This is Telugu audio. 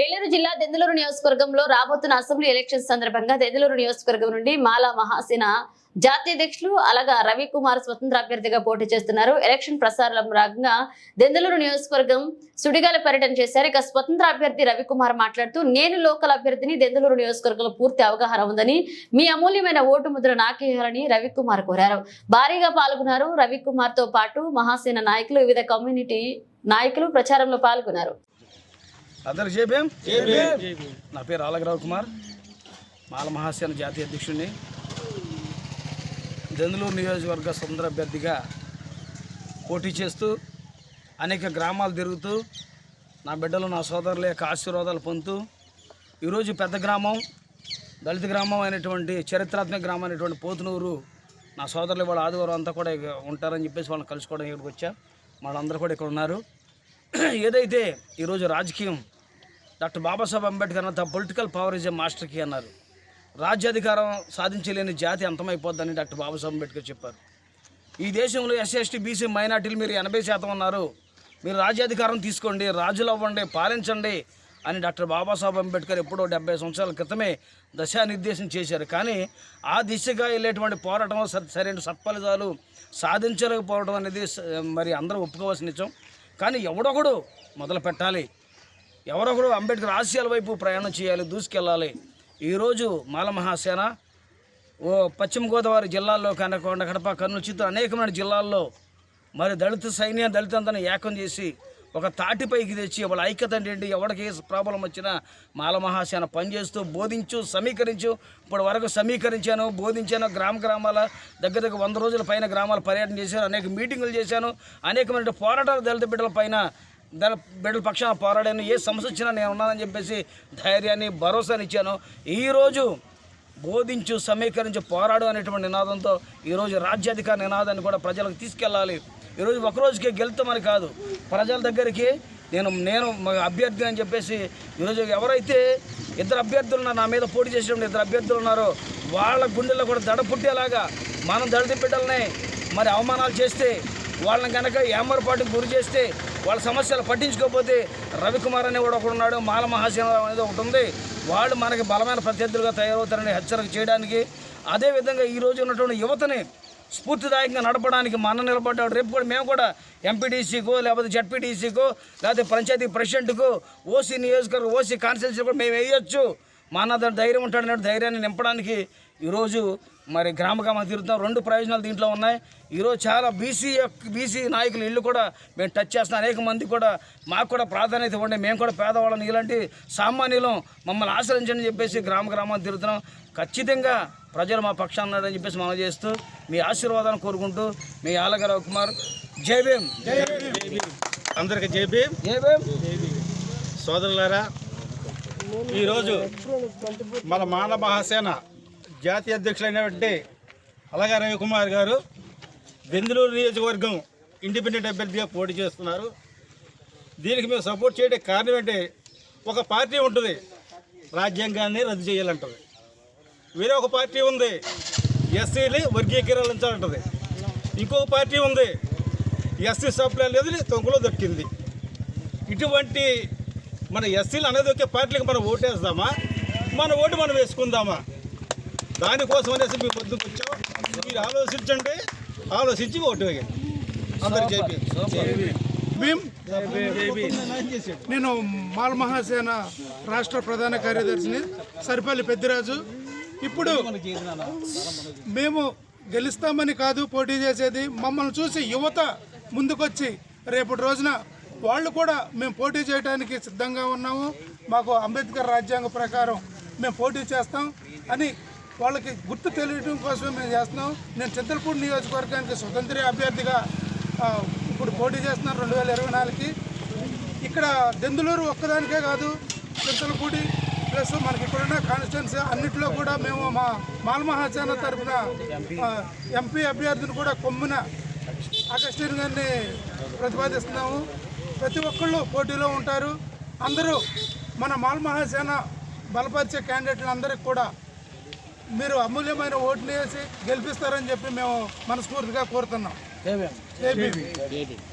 ఏలూరు జిల్లా దెందులూరు నియోజకవర్గంలో రాబోతున్న అసెంబ్లీ ఎలక్షన్ సందర్భంగా దెందులూరు నియోజకవర్గం నుండి మాలా మహాసేన జాతీయ అధ్యక్షులు అలాగా రవికుమార్ స్వతంత్ర అభ్యర్థిగా పోటీ చేస్తున్నారు. ఎలక్షన్ ప్రసారంలో భాగంగా దెందలూరు నియోజకవర్గం సుడిగాల పర్యటన చేశారు. ఇక స్వతంత్ర అభ్యర్థి రవికుమార్ మాట్లాడుతూ నేను లోకల్ అభ్యర్థిని దెందలూరు నియోజకవర్గంలో పూర్తి అవగాహన ఉందని మీ అమూల్యమైన ఓటు ముద్ర నాకేయాలని రవికుమార్ కోరారు. భారీగా పాల్గొన్నారు. రవికుమార్తో పాటు మహాసేన నాయకులు వివిధ కమ్యూనిటీ నాయకులు ప్రచారంలో పాల్గొన్నారు. అందరికి చేపేం నా పేరు ఆలగరావు కుమార్. మాల మహాసేన జాతీయ అధ్యక్షుడిని. దెందులూరు నియోజకవర్గ స్వతంత్ర అభ్యర్థిగా పోటీ చేస్తూ అనేక గ్రామాలు తిరుగుతూ నా బిడ్డలు నా సోదరుల యొక్క ఆశీర్వాదాలు పొందుతూ ఈరోజు పెద్ద గ్రామం దళిత గ్రామం అయినటువంటి చరిత్రాత్మక గ్రామం అయినటువంటి పోతునూరు నా సోదరులు వాళ్ళ ఆదివారం అంతా కూడా ఉంటారని చెప్పేసి వాళ్ళని కలుసుకోవడం ఇక్కడికి వచ్చా. వాళ్ళందరూ కూడా ఇక్కడ ఉన్నారు. ఏదైతే ఈరోజు రాజకీయం డాక్టర్ బాబాసాహెబ్ అంబేద్కర్ అన్న the political power is a master key అన్నారు. రాజ్యాధికారం సాధించలేని జాతి అంతమైపోద్దని డాక్టర్ బాబాసాహెబ్ అంబేద్కర్ చెప్పారు. ఈ దేశంలో ఎస్సీ ఎస్టీ బీసీ మైనార్టీలు మీరు ఎనభై శాతం ఉన్నారు. మీరు రాజ్యాధికారం తీసుకోండి రాజులు అవ్వండి పాలించండి అని డాక్టర్ బాబాసాహెబ్ అంబేద్కర్ ఎప్పుడో డెబ్బై సంవత్సరాల క్రితమే దశానిర్దేశం చేశారు. కానీ ఆ దిశగా వెళ్ళేటువంటి పోరాటం స- సరైన సత్ఫలితాలు సాధించలేకపోవడం అనేది మరి అందరూ ఒప్పుకోవాల్సిన నిజం. కానీ ఎవడొకడు మొదలు పెట్టాలి ఎవరొకరు అంబేద్కర్ ఆశయాల వైపు ప్రయాణం చేయాలి దూసుకెళ్ళాలి. ఈరోజు మాల మహాసేన ఓ పశ్చిమ గోదావరి జిల్లాల్లో కనకొండ కడప కర్నూలు చిత్తూరు అనేకమైన జిల్లాల్లో మరి దళిత సైన్యం దళితంతా ఏకం చేసి ఒక తాటిపైకి తెచ్చి వాళ్ళ ఐక్యత ఏంటి ఎవరికి ఏ ప్రాబ్లం వచ్చినా మాల మహాసేన పనిచేస్తూ బోధించు సమీకరించు. ఇప్పుడు వరకు సమీకరించాను బోధించాను గ్రామ గ్రామాల దగ్గర దగ్గర వంద రోజుల పైన గ్రామాల పర్యటన చేశాను అనేక మీటింగులు చేశాను అనేకమైన పోరాటాలు దళిత బిడ్డల పైన దాని బిడ్డల పక్షాన పోరాడాను ఏ సమస్య వచ్చినా నేను ఉన్నానని చెప్పేసి ధైర్యాన్ని భరోసాని ఇచ్చాను. ఈరోజు బోధించు సమీకరించి పోరాడు అనేటువంటి నినాదంతో ఈరోజు రాజ్యాధికార నినాదాన్ని కూడా ప్రజలకు తీసుకెళ్ళాలి. ఈరోజు ఒకరోజుకే గెలుతామని కాదు ప్రజల దగ్గరికి నేను నేను అభ్యర్థి అని చెప్పేసి ఈరోజు ఎవరైతే ఇద్దరు అభ్యర్థులు ఉన్నారు, నా మీద పోటీ చేసినప్పుడు ఇద్దరు అభ్యర్థులు ఉన్నారో వాళ్ళ గుండెల్లో కూడా దడ పుట్టేలాగా మనం దళిత బిడ్డలనే మరి అవమానాలు చేస్తే వాళ్ళని కనుక ఏమరపాటుకు గురి చేస్తే వాళ్ళ సమస్యలు పట్టించుకోకపోతే రవికుమార్ అనే కూడా ఒకడు ఉన్నాడు మాల మహాసేన అనేది ఒకటి ఉంది. వాళ్ళు మనకి బలమైన ప్రత్యర్థులుగా తయారవుతారని హెచ్చరిక చేయడానికి అదేవిధంగా ఈరోజు ఉన్నటువంటి యువతని స్ఫూర్తిదాయకంగా నడపడానికి మన నిలబడ్డాడు. రేపు కూడా మేము కూడా ఎంపీటీసీకో లేకపోతే జడ్పీటీసీకో లేకపోతే పంచాయతీ ప్రెసిడెంట్కు ఓసీ నియోజకవర్గ ఓసీ కాన్స్టిట్యూన్సీ కూడా మేము వేయొచ్చు. మా అన్న ధైర్యం ఉంటాడు ధైర్యాన్ని నింపడానికి ఈరోజు మరి గ్రామ గ్రామ తిరుగుతాం రెండు ప్రయోజనాలు దీంట్లో ఉన్నాయి. ఈరోజు చాలా బీసీ బీసీ నాయకులు ఇల్లు కూడా మేము టచ్ చేస్తున్నాం అనేక మంది కూడా మాకు కూడా ప్రాధాన్యత ఇవ్వండి. మేము కూడా పేదవాళ్ళని ఇలాంటి సామాన్యులం మమ్మల్ని ఆశ్రయించండి అని చెప్పేసి గ్రామ గ్రామాలు తిరుగుతున్నాం. ఖచ్చితంగా ప్రజలు మా పక్షాన ఉన్నారని చెప్పేసి మనం చేస్తూ మీ ఆశీర్వాదాన్ని కోరుకుంటూ మీ ఆలగరావు కుమార్ జై భీమ్. అందరికి జేబీ జై భీమ్. సోదరులారా ఈరోజు మన మానవ మహాసేన జాతీయ అధ్యక్షులైనటువంటి అలగా రవికుమార్ గారు బెందులూరు నియోజకవర్గం ఇండిపెండెంట్ అభ్యర్థిగా పోటీ చేస్తున్నారు. దీనికి మేము సపోర్ట్ చేయడం కారణం ఏంటి ఒక పార్టీ ఉంటుంది రాజ్యాంగాన్ని రద్దు చేయాలంటది. వేరే ఒక పార్టీ ఉంది ఎస్సీని వర్గీకరించాలంటది. ఇంకొక పార్టీ ఉంది ఎస్సీ సప్లై అనేది తొంగలో దొరికింది ఇటువంటి మన ఎస్సీలు అనేది ఒకే పార్టీలకు మనం ఓటేస్తామా? మన ఓటు మనం వేసుకుందామా? దానికోసం అనేసి మీ పొద్దుకు వచ్చాం. మీరు ఆలోచించండి. ఆలోచించి ఓటు వేయండి. అందరు చెప్పి నేను మాల మహాసేన రాష్ట్ర ప్రధాన కార్యదర్శిని సరిపల్లి పెద్దిరాజు. ఇప్పుడు మేము గెలుస్తామని కాదు పోటీ చేసేది. మమ్మల్ని చూసి యువత ముందుకొచ్చి రేపటి రోజున వాళ్ళు కూడా మేము పోటీ చేయడానికి సిద్ధంగా ఉన్నాము. మాకు అంబేద్కర్ రాజ్యాంగ ప్రకారం మేము పోటీ చేస్తాం అని వాళ్ళకి గుర్తు తెలియడం కోసమే మేము చేస్తున్నాం. నేను చింతలపూడి నియోజకవర్గానికి స్వతంత్ర అభ్యర్థిగా ఇప్పుడు పోటీ చేస్తున్నాను రెండు వేల ఇరవై నాలుగుకి. ఇక్కడ దెందులూరు ఒక్కదానికే కాదు చింతలపూడి ప్లస్ మనకి ఇక్కడున్న కాన్స్టిట్యున్సీ అన్నింటిలో కూడా మేము మా మాల్మహాసేన తరఫున ఎంపీ అభ్యర్థిని కూడా కొమ్మున అగస్టిన్ గారిని ప్రతిపాదిస్తున్నాము. ప్రతి ఒక్కళ్ళు పోటీలో ఉంటారు. అందరూ మన మాల్మహాసేన బలపరిచే క్యాండిడేట్లు అందరికి కూడా మీరు అమూల్యమైన ఓట్లు వేసి గెలిపిస్తారని చెప్పి మేము మనస్ఫూర్తిగా కోరుతున్నాం.